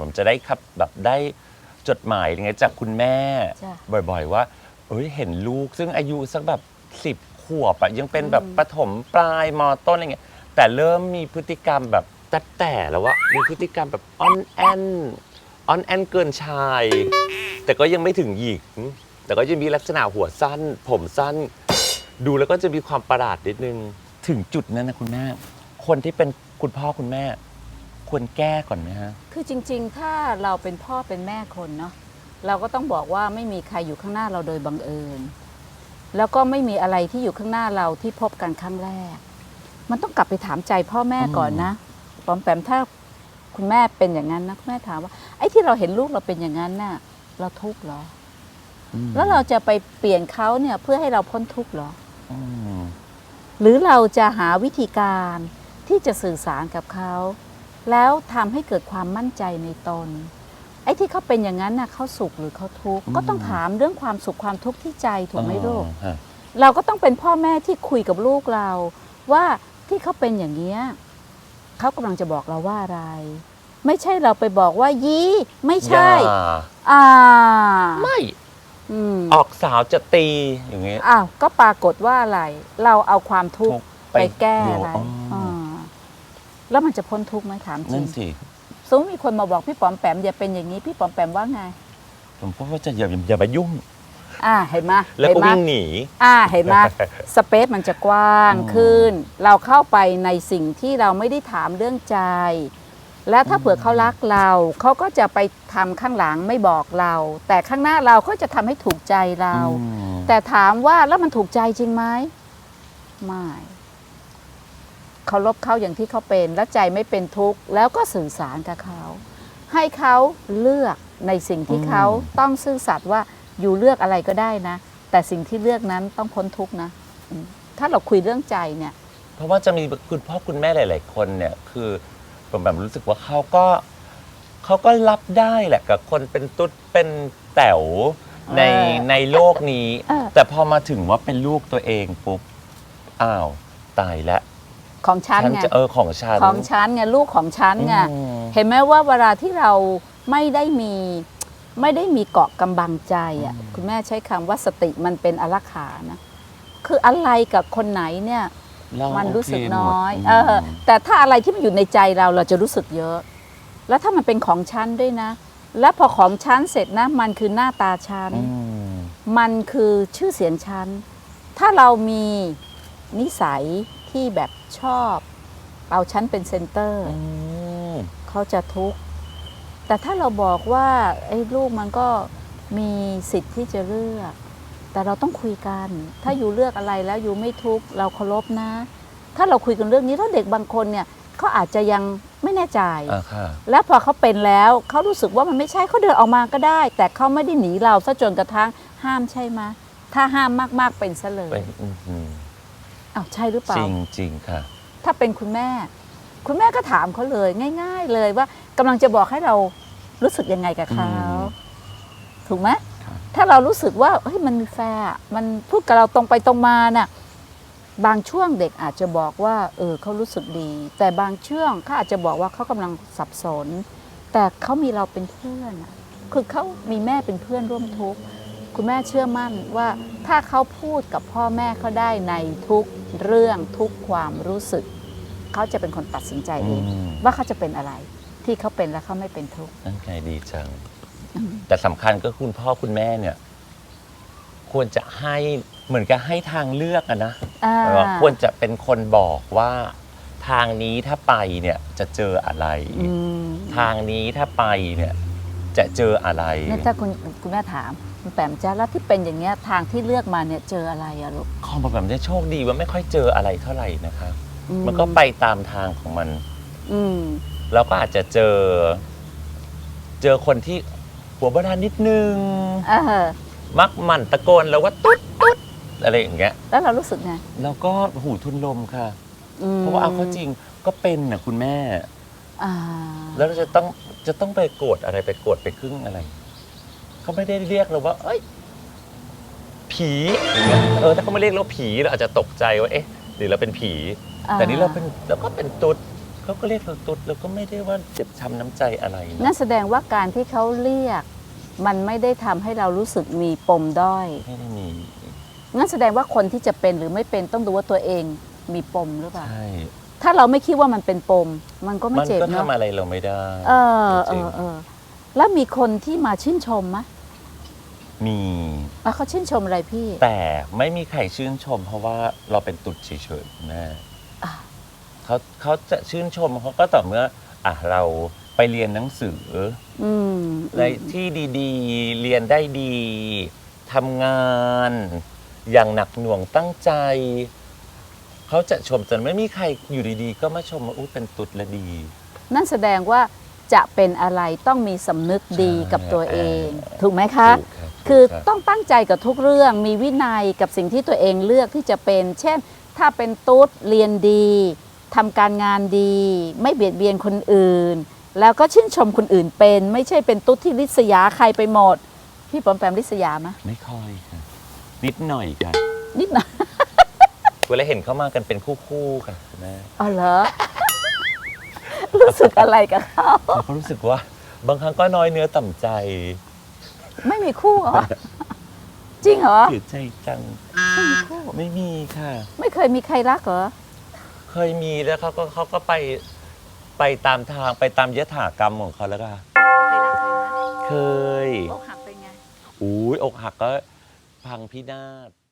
ผมจะได้ครับแบบได้จดหมายอะไรเงี้ยจากคุณแม่ จ้ะ บ่อยๆ ว่า เอ้ยเห็นลูกซึ่งอายุสักแบบสิบขวบอะยังเป็นแบบอืมประถมปลายมต้นอะไรเงี้ยแต่เริ่มมีพฤติกรรมแบบแต่แต่แล้วว่ามีพฤติกรรมแบบอ่อนแอนอ่อนแอนเกินชาย แต่ก็ยังไม่ถึงหญิง แต่ก็จะมีลักษณะหัวสั้น ผมสั้น ดูแล้วก็จะมีความประหลาดนิดนึง ถึงจุดนั้นนะคุณแม่ คนที่เป็นคุณพ่อคุณแม่ ควรแก้ก่อนไหมฮะ คือจริง ๆ ถ้าเราเป็นพ่อเป็นแม่คนเนาะเราก็ต้องบอกว่าไม่มีใครอยู่ข้างหน้าเราโดยบังเอิญ แล้วก็ไม่มีอะไรที่อยู่ข้างหน้าเราที่พบกันครั้งแรก มันต้องกลับไปถามใจพ่อแม่ก่อนนะปอมแปมถ้าคุณแม่เป็นอย่างนั้นนะคุณแม่ถามว่าไอ้ที่เราเห็นลูกเราเป็นอย่างนั้นน่ะ เราทุกข์เหรอแล้วเราจะไปเปลี่ยนเขาเนี่ยเพื่อให้เราพ้นทุกข์เหรอ อืมหรือเราจะหาวิธีการที่จะสื่อสารกับเขา แล้วทำให้เกิดความมั่นใจในตน ไอ้ที่เขาเป็นอย่างนั้นน่ะเขาสุขหรือเขาทุกข์ก็ต้องถามเรื่องความสุขความทุกข์ที่ใจถูกไหมลูกอ๋อฮะเราก็ต้องเป็นพ่อแม่ที่คุยกับลูกเรา ว่าที่เขาเป็นอย่างเนี้ยเขากำลังจะบอกเราว่าอะไร ไม่ใช่เราไปบอกว่ายี่ไม่ใช่อย่าอ่า ไม่อืมออกสาวจะตีอย่างเงี้ยอ้าวก็ปรากฏว่าอะไร เราเอาความทุกข์ทุกข์ไปแก้อยู่อะไรอ๋ออา แล้วมันจะพ้นทุกข์ไหมถามจรินั่งนสิสมมติมีคนมาบอกพี่ป๋อมแปมอย่าเป็นอย่างนี้พี่ป๋อมแปมว่าไง ผมพูดว่าจะอย่าอย่ามายุ่ง อ่าเห็นไหมแล้วเห็นก็ไหมวิ่งหนี อ่าเห็นไหม สเปซมันจะกว้างอืม ขึ้น เราเข้าไปในสิ่งที่เราไม่ได้ถามเรื่องใจ และถ้าเผื่อเขารักเราเขาก็จะไปทำข้างหลังไม่บอกเรา แต่ข้างหน้าเราก็จะทำให้ถูกใจเรา อืมแต่ถามว่าแล้วมันถูกใจจริงไหมไม่ เคารพเขาอย่างที่เขาเป็น แล้วใจไม่เป็นทุกข์แล้วก็สื่อสารกับเขา ให้เขาเลือกในสิ่งที่เขาต้องซื่อสัตย์ว่าอยู่เลือกอะไรก็ได้นะ แต่สิ่งที่เลือกนั้นต้องพ้นทุกข์นะอืมถ้าเราคุยเรื่องใจเนี่ย เพราะว่าจะมีคุณพ่อคุณแม่หลาย ๆ คนเนี่ยคือผมแบบรู้สึกว่าเขาก็เขาก็รับได้แหละกับคนเป็นตุ๊ดเป็นแต๋วในเออในโลกนี้ เออ แต่พอมาถึงว่าเป็นลูกตัวเองปุ๊บอ้าวตายแล้ว ของฉันฉันไง จะเออของฉัน ของฉันไงลูกของฉันไงอืม เห็นไหมว่าเวลาที่เราไม่ได้มีไม่ได้มีเกาะกำบังใจอะคุณแม่ใช้คำว่าสติมันเป็นอลักขานะ คืออะไรกับคนไหนเนี่ย เรามันรู้สึกโเคหมดน้อยมเออแต่ถ้าอะไรที่มันอยู่ในใจเราเราจะรู้สึกเยอะ แล้วถ้ามันเป็นของฉันด้วยนะ แล้วพอของฉันเสร็จนะ มันคือหน้าตาฉันอืมมันคือชื่อเสียงฉัน ถ้าเรามี นิสัยที่แบบชอบเอาฉันเป็นเซนเตอร์อืมเขาจะทุกข์ แต่ถ้าเราบอกว่าไอ้ลูกมันก็มีสิทธิ์ที่จะเลือก แต่เราต้องคุยกัน ถ้าอยู่เลือกอะไรแล้วอยู่ไม่ทุกข์เราเคารพนะ ถ้าเราคุยกันเรื่องนี้ถ้าเด็กบางคนเนี่ยเขาอาจจะยังไม่แน่ใจอะค่ะแล้วพอเขาเป็นแล้วเขารู้สึกว่ามันไม่ใช่เขาเดินออกมาก็ได้ แต่เขาไม่ได้หนีเราซะจนกระทั่งห้ามใช่ไหมถ้าห้ามมากๆเป็นซะเลยเป็นอืมอืม อ้าวใช่หรือเปล่า จริงจริงค่ะ ถ้าเป็นคุณแม่ คุณแม่ก็ถามเขาเลยง่าย ๆ เลยว่ากำลังจะบอกให้เรารู้สึกยังไงกับเขาอืมถูกไหมครับ ถ้าเรารู้สึกว่าเฮ้ยมันแฟร์อะมันพูดกับเราตรงไปตรงมาน่ะบางช่วงเด็กอาจจะบอกว่า เออเขารู้สึกดี แต่บางช่วงเขาอาจจะบอกว่าเขากำลังสับสน แต่เขามีเราเป็นเพื่อนอะคือเขามีแม่เป็นเพื่อนร่วมทุกข์ คุณแม่เชื่อมั่นว่าถ้าเขาพูดกับพ่อแม่เขาได้ในทุกเรื่องทุกความรู้สึก เขาจะเป็นคนตัดสินใจเองอืม ว่าเขาจะเป็นอะไร ที่เขาเป็นแล้วเขาไม่เป็นทุกข์ นั่นไงดีจังอืมแต่สำคัญก็คุณพ่อคุณแม่เนี่ย ควรจะให้เหมือนกับให้ทางเลือกอะนะอ่าแบบว่าควรจะเป็นคนบอกว่าทางนี้ถ้าไปเนี่ยจะเจออะไร อืมทางนี้ถ้าไปเนี่ย จะเจออะไร เนี่ยถ้าคุณคุณแม่ถาม คุณแปมจ้าแล้วที่เป็นอย่างเงี้ยทางที่เลือกมาเนี่ยเจออะไรอะลูก ของแบบนี้โชคดีว่าไม่ค่อยเจออะไรเท่าไหร่นะคะ อืมันก็ไปตามทางของมัน อืมแล้วก็อาจจะเจอ เจอคนที่หัวบาดานนิดนึง เออ มักหมันตะโกนแล้วว่าตุ๊ดตุ๊ดอะไรอย่างเงี้ย แล้วเรารู้สึกไงแล้วก็หูทุนลมค่ะอืมเพราะว่าเอาเข้าจริงก็เป็นนะคุณแม่ อ่าแล้วเราจะต้องจะต้องไปโกรธอะไรไปโกรธไปครึ่งอะไร เขาไม่ได้เรียกเราว่า เอ้ย ผีอย่างเงี้ยเออถ้าเขาไม่เรียกเราผีเราอาจจะตกใจว่าเอ๊ะหรือเราเป็นผี อ่า แต่นี่เราเป็นเราก็เป็นตุ๊ดเขาก็เรียกเราตุ๊ดแล้วก็ไม่ได้ว่าเจ็บช้ำน้ำใจอะไรนั่นะนแสดงว่าการที่เขาเรียก มันไม่ได้ทำให้เรารู้สึกมีปมด้อยไม่ได้มีงั้นแสดงว่าคนที่จะเป็นหรือไม่เป็นต้องดูว่าตัวเองมีปมหรือเปล่า ใช่ถ้าเราไม่คิดว่ามันเป็นปม มันก็ไม่มันเจ็บก็เนาะทำอะไรเราไม่ได้เออเอจริงอเออแล้วมีคนที่มาชื่นชมไห มมีอะเขาชื่นชมอะไรพี่แต่ไม่มีใครชื่นชม เพราะว่าเราเป็นตุดเฉยๆแม่อะเขาเขาจะชื่นชมเขาก็ต่อเมื่ออะเราไปเรียนหนังสืออืมในที่ดีๆ เรียนได้ดีทำงาน อย่างหนักหน่วงตั้งใจ เขาจะชมจนไม่มีใครอยู่ดีๆ ก็มาชมว่าอุ้ยเป็นตุดและดี นั่นแสดงว่าจะเป็นอะไรต้องมีสำนึกดีใช่กับตัวเองเออถูกไหมคะ ถูกรับ คือถูกรับต้องตั้งใจกับทุกเรื่องมีวินัยกับสิ่งที่ตัวเองเลือกที่จะเป็น เช่น ถ้าเป็นตุ๊ดเรียนดีทำการงานดี ไม่เบียดเบียนคนอื่น แล้วก็ชื่นชมคนอื่นเป็น ไม่ใช่เป็นตุ๊ดที่ริษยาใครไปหมด พี่ปอมแปมริษยาไหมไม่ค่อยค่ะ นิดหน่อยค่ะ นิดหน่อยเวลาเห็นเขามากันเป็นคู่ๆค่ะคุณแม่อ๋อเหรอ รู้สึกอะไรกับเขา เราก็รู้สึกว่าบางครั้งก็น้อยเนื้อต่ำใจ ไม่มีคู่เหรอ จริงเหรอเสียใจจัง ไม่มีคู่ ไม่มีค่ะ ไม่เคยมีใครรักเหรอ เคยมีแล้วเขาก็เขาก็ไปไปตามทางไปตามยถากรรมของเขาแล้วค่ะ ใครรักใครไหมเคยอกหักเป็นไง อุ้ยอกหักก็พังพินาศ